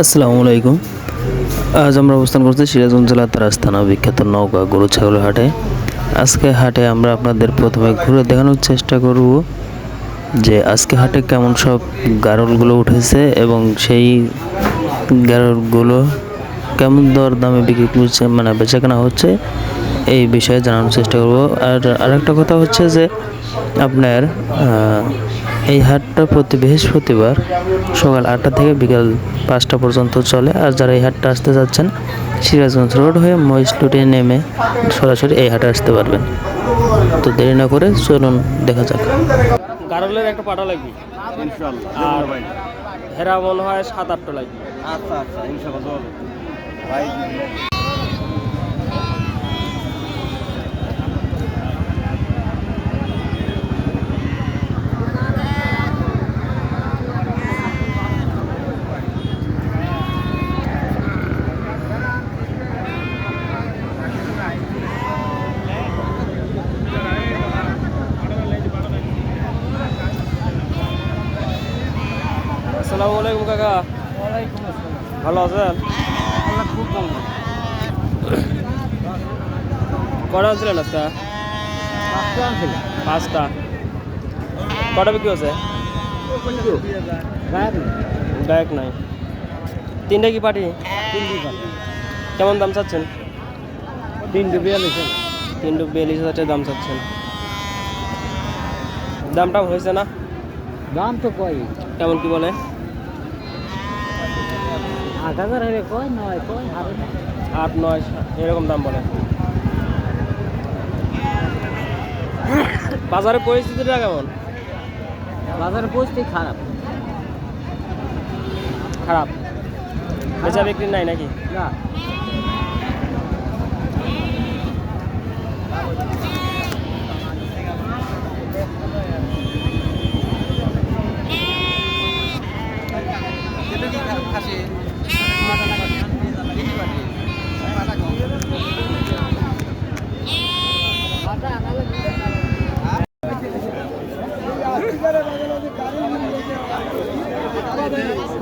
আসসালামু আলাইকুম। আজ আমরা অবস্থান করছি সিরাজগঞ্জ জেলার তারাস থানা, বিখ্যাত নৌকা গরু ছাগল হাটে। আজকে হাটে আমরা আপনাদের প্রথমে ঘুরে দেখানোর চেষ্টা করব যে আজকে হাটে কেমন সব গারলগুলো উঠেছে এবং সেই গারলগুলো কেমন দর দামে বিক্রি করছে মানে বেচাকেনা হচ্ছে, এই বিষয়ে জানানোর চেষ্টা করব। আর আরেকটা কথা হচ্ছে যে আপনার এই হাটটা প্রতি বৃহস্পতিবার সকাল আটটা থেকে বিকাল পাঁচটা পর্যন্ত চলে। আর যারা এই হাটটা আসতে যাচ্ছেন সিরাজগঞ্জ রোড হয়ে মহিষলুটে নেমে সরাসরি এই হাটে আসতে পারবেন। তো দেরি না করে চলুন দেখা যাক। গারলের একটা পাটা লাগবে। আর হেরা মনে হয় সাত আটটা লাগবে। আচ্ছা আচ্ছা আসসালামু আলাইকুম কাকা। ভালো আছেন? কটা আনছিলেন আজকে? পাঁচটা। কটা বিক্রি হচ্ছে নাই। তিনটা কি পাটি কেমন দাম চাচ্ছেন? তিনটে বিয়াল্লিশ তিনটু বিয়াল্লিশ হাজার দাম চাচ্ছেন। দামটা হয়েছে না? দাম তো কয়? কেমন কি বলে? আট হাজার কয় নয় কয় আট নয় এরকম দাম বলে। বাজারের পরিস্থিতিটা কেমন? বাজারের পরিস্থিতি খারাপ। খারাপ? বেচা বিক্রি নাই নাকি? না।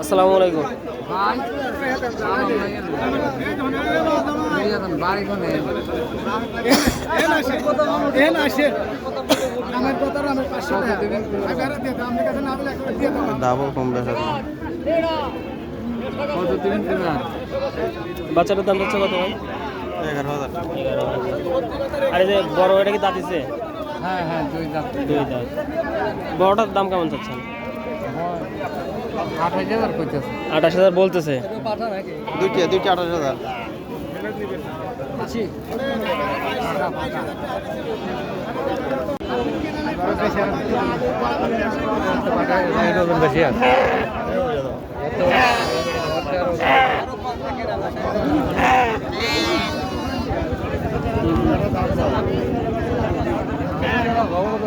আসসালামু আলাইকুম। দামও কম দিবেন বাচ্চাটার দাম যাচ্ছে কত এগারো হাজার। আর এই যে বড় এটা কি দাঁতিছে হ্যাঁ হ্যাঁ দুই বড়টার দাম কেমন চাচ্ছেন? আঠাশ হাজার বলতেছে। দুইটা দুইটা আঠাশ হাজার।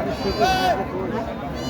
আর সুযোগ